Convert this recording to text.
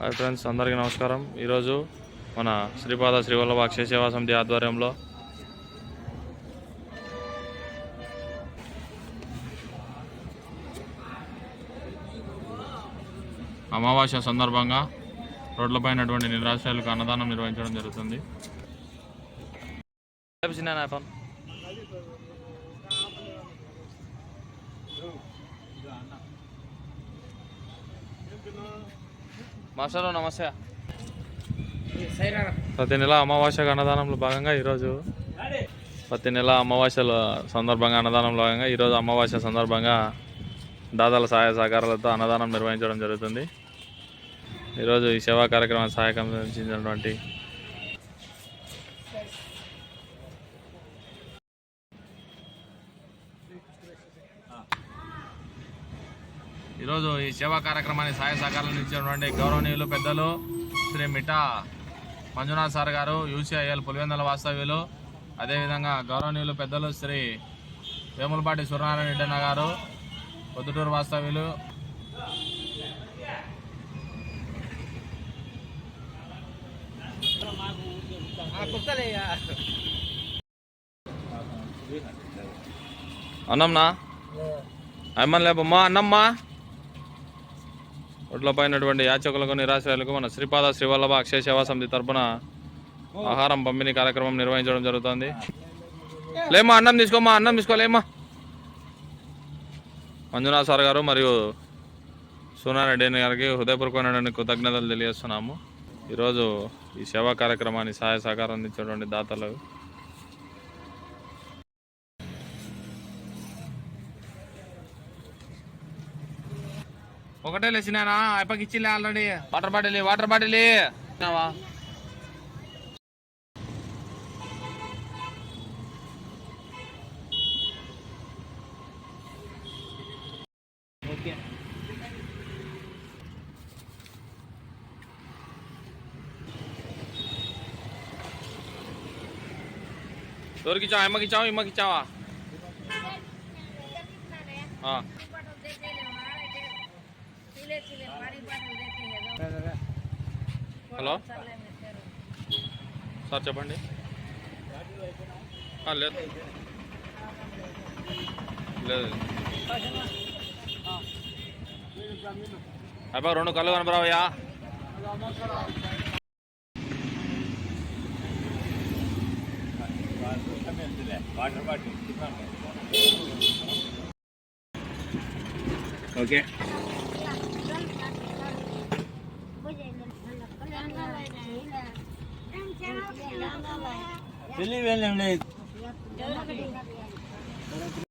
Hi friends అందరికీ నమస్కారం. ఈరోజు మన శ్రీపాద శ్రీవల్లభ అక్షయ సేవా సమితి ఆధ్వర్యంలో అమావాస్య సందర్భంగా రోడ్లపైనటువంటి నిరాశ్రయాలకు అన్నదానం నిర్వహించడం జరుగుతుంది. మాస్టర్ నమస్తే. ప్రతి నెల అమావాస్య అన్నదానంలో భాగంగా ఈరోజు ప్రతి నెల అమావాస్యల సందర్భంగా అన్నదానంలో భాగంగా ఈరోజు అమావాస్య సందర్భంగా దాదాల సహాయ సహకారాలతో అన్నదానం నిర్వహించడం జరుగుతుంది. ఈరోజు ఈ సేవా కార్యక్రమాన్ని సహాయకం అందించినటువంటి ఈరోజు ఈ సేవా కార్యక్రమాన్ని సహాయ సహకారాలు ఇచ్చినటువంటి గౌరవనీయులు పెద్దలు శ్రీ మిఠా మంజునాథ్ సార్ గారు యూసీఐఎల్ పులివెందల వాస్తవ్యులు అదేవిధంగా గౌరవనీయులు పెద్దలు శ్రీ వేములపాటి సూర్యనారాయణ రెడ్డన్న గారు పొద్దుటూరు వాస్తవ్యులు. అన్నంనా అమ్మన్ లేపమ్మా అన్నమ్మా? ఒడ్లపైనటువంటి యాచకులకు నిరాశ్రయాలకు మన శ్రీపాద శ్రీవల్లభ అక్షయ సేవా సమితి తరపున ఆహారం పంపిణీ కార్యక్రమం నిర్వహించడం జరుగుతుంది. లేమ్మా అన్నం తీసుకోమా అన్నం తీసుకోలేమ్మా మంజునాథ్ సార్ గారు మరియు సూనారెడ్డి గారికి హృదయపూర్వకమైనటువంటి కృతజ్ఞతలు తెలియజేస్తున్నాము. ఈరోజు ఈ సేవా కార్యక్రమాన్ని సహాయ సహకారం అందించినటువంటి దాతలు ఒకటే లేచినానా అయిపోయి ఇచ్చిలే already water bottle water bottle తిన్నావా? ఎవరికి ఇచ్చావా? అమ్మకి ఇచ్చావా? ఇమ్మకి ఇచ్చావా? ఆ. హలో? సార్ చెప్పండి. లేదు. లేదు. అబ్బా రెండు కళ్ళు కనపరావయ్యా ఓకే. Jangan పెళ్ళి వెళ్ళండి